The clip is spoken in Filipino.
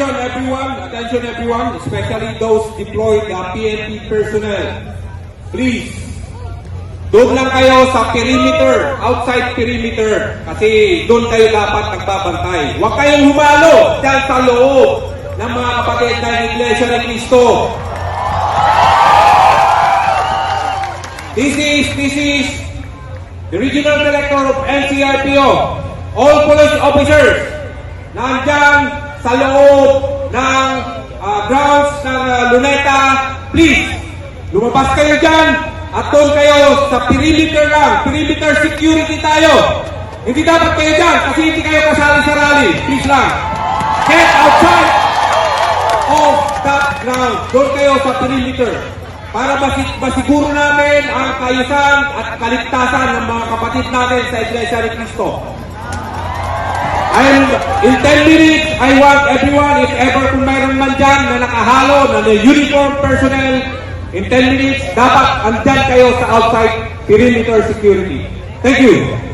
Attention everyone, attention everyone, especially those deployed the PNP personnel. Please, doon lang kayo sa perimeter, outside perimeter, kasi doon kayo dapat nagbabantay. Huwag kayong humalo dyan sa loob ng mga kapatid ng Iglesia ni Cristo. This is, this is the Regional Director of NCRPO. All police officers, nandyan sa loob ng ah, grounds ng ah, Luneta, please, lumabas kayo dyan at doon kayo sa perimeter lang, perimeter security tayo. Hindi dapat kayo dyan kasi hindi kayo kasali sa rally. Please lang. Get outside of that ground. Doon kayo sa perimeter para masi- masiguro namin ang kayusan at kaligtasan ng mga kapatid natin sa Iglesia ni Cristo. I'm, in 10 minutes, I want everyone, if ever kung mayroon man dyan na nakahalo na the uniform personnel, in 10 minutes, dapat andyan kayo sa outside perimeter security. Thank you.